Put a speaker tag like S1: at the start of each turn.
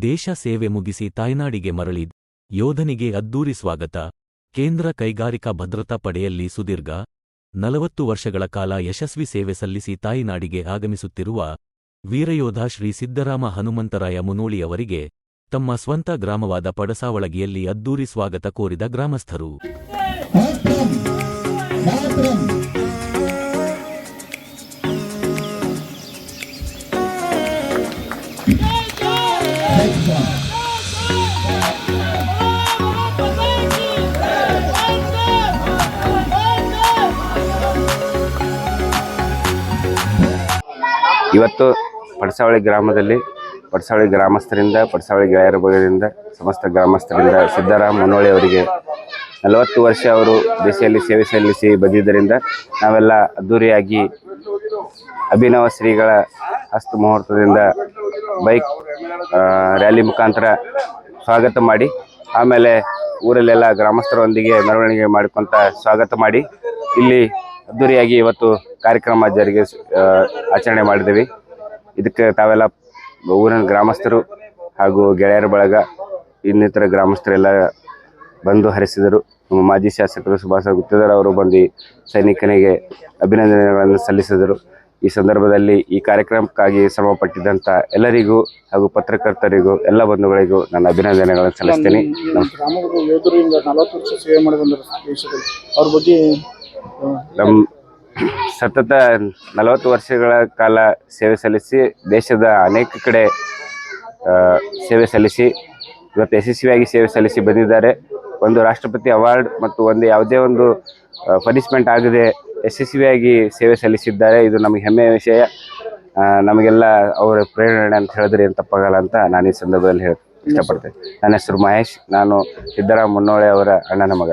S1: ದೇಶ ಸೇವೆ ಮುಗಿಸಿ ತಾಯ್ನಾಡಿಗೆ ಮರಳಿದ್ ಯೋಧನಿಗೆ ಅದ್ದೂರಿ ಸ್ವಾಗತ. ಕೇಂದ್ರ ಕೈಗಾರಿಕಾ ಭದ್ರತಾ ಪಡೆಯಲ್ಲಿ ಸುದೀರ್ಘ ನಲವತ್ತು ವರ್ಷಗಳ ಕಾಲ ಯಶಸ್ವಿ ಸೇವೆ ಸಲ್ಲಿಸಿ ತಾಯ್ನಾಡಿಗೆ ಆಗಮಿಸುತ್ತಿರುವ ವೀರಯೋಧ ಶ್ರೀ ಸಿದ್ದರಾಮ ಹನುಮಂತರಾಯ ಮುನೋಳಿಯವರಿಗೆ ತಮ್ಮ ಸ್ವಂತ ಗ್ರಾಮವಾದ ಪಡಸಾವಳಗಿಯಲ್ಲಿ ಅದ್ದೂರಿ ಸ್ವಾಗತ ಕೋರಿದ ಗ್ರಾಮಸ್ಥರು.
S2: ಇವತ್ತು ಪಡಸಾವಳಿ ಗ್ರಾಮದಲ್ಲಿ ಪಡಸಾವಳಿ ಗ್ರಾಮಸ್ಥರಿಂದ, ಪಡಸಾವಳಿ ಗೆಳೆಯರ ಬಗೆಯಿಂದ ಸಮಸ್ತ ಗ್ರಾಮಸ್ಥರಿಂದ ಸಿದ್ದರಾಮ ಮುನ್ನೋಳಿ ಅವರಿಗೆ ನಲವತ್ತು ವರ್ಷ ಅವರು ದೇಶದಲ್ಲಿ ಸೇವೆ ಸಲ್ಲಿಸಿ ಬಂದಿದ್ದರಿಂದ ನಾವೆಲ್ಲ ಅದ್ದೂರಿಯಾಗಿ ಅಭಿನವ ಶ್ರೀಗಳ ಹಸ್ತ ಮುಹೂರ್ತದಿಂದ ಬೈಕ್ ರ್ಯಾಲಿ ಮುಖಾಂತರ ಸ್ವಾಗತ ಮಾಡಿ, ಆಮೇಲೆ ಊರಲ್ಲೆಲ್ಲ ಗ್ರಾಮಸ್ಥರೊಂದಿಗೆ ಮೆರವಣಿಗೆ ಮಾಡಿಕೊಂತ ಸ್ವಾಗತ ಮಾಡಿ, ಇಲ್ಲಿ ಅದ್ದೂರಿಯಾಗಿ ಇವತ್ತು ಕಾರ್ಯಕ್ರಮ ಜರುಗಿ ಆಚರಣೆ ಮಾಡಿದ್ದೀವಿ. ಇದಕ್ಕೆ ತಾವೆಲ್ಲ ಊರಿನ ಗ್ರಾಮಸ್ಥರು ಹಾಗೂ ಗೆಳೆಯರ ಬಳಗ, ಇನ್ನಿತರ ಗ್ರಾಮಸ್ಥರೆಲ್ಲ ಬಂದು ಹರಿಸಿದರು. ನಮ್ಮ ಮಾಜಿ ಶಾಸಕರು ಸುಭಾಷ ಗುತ್ತೇದಾರ್ ಅವರು ಬಂದು ಸೈನಿಕನಿಗೆ ಅಭಿನಂದನೆಗಳನ್ನು ಸಲ್ಲಿಸಿದರು. ಈ ಸಂದರ್ಭದಲ್ಲಿ ಈ ಕಾರ್ಯಕ್ರಮಕ್ಕಾಗಿ ಶ್ರಮಪಟ್ಟಿದ್ದಂಥ ಎಲ್ಲರಿಗೂ ಹಾಗೂ ಪತ್ರಕರ್ತರಿಗೂ, ಎಲ್ಲ ಬಂಧುಗಳಿಗೂ ನನ್ನ ಅಭಿನಂದನೆಗಳನ್ನು ಸಲ್ಲಿಸ್ತೇನೆ.
S3: ಸೇವೆ ಅವ್ರ ಬಗ್ಗೆ
S2: ನಮ್ಮ ಸತತ ನಲವತ್ತು ವರ್ಷಗಳ ಕಾಲ ಸೇವೆ ಸಲ್ಲಿಸಿ ದೇಶದ ಅನೇಕ ಕಡೆ ಸೇವೆ ಸಲ್ಲಿಸಿ, ಇವತ್ತು ಯಶಸ್ವಿಯಾಗಿ ಸೇವೆ ಸಲ್ಲಿಸಿ ಬಂದಿದ್ದಾರೆ. ಒಂದು ರಾಷ್ಟ್ರಪತಿ ಅವಾರ್ಡ್ ಮತ್ತು ಒಂದು ಯಾವುದೇ ಒಂದು ಪನಿಷ್ಮೆಂಟ್ ಆಗದೆ ಯಶಸ್ವಿಯಾಗಿ ಸೇವೆ ಸಲ್ಲಿಸಿದ್ದಾರೆ. ಇದು ನಮಗೆ ಹೆಮ್ಮೆಯ ವಿಷಯ. ನಮಗೆಲ್ಲ ಅವರ ಪ್ರೇರಣೆ ಅಂತ ಹೇಳಿದ್ರೆ ಏನು ತಪ್ಪಾಗಲ್ಲ ಅಂತ ನಾನು ಈ ಸಂದರ್ಭದಲ್ಲಿ ಹೇಳ ಇಷ್ಟಪಡ್ತೇನೆ. ನನ್ನ ಹೆಸರು ಮಹೇಶ್. ನಾನು ಸಿದ್ದರಾಮ ಮುನ್ನೋಳೆ ಅವರ ಅಣ್ಣನ ಮಗ.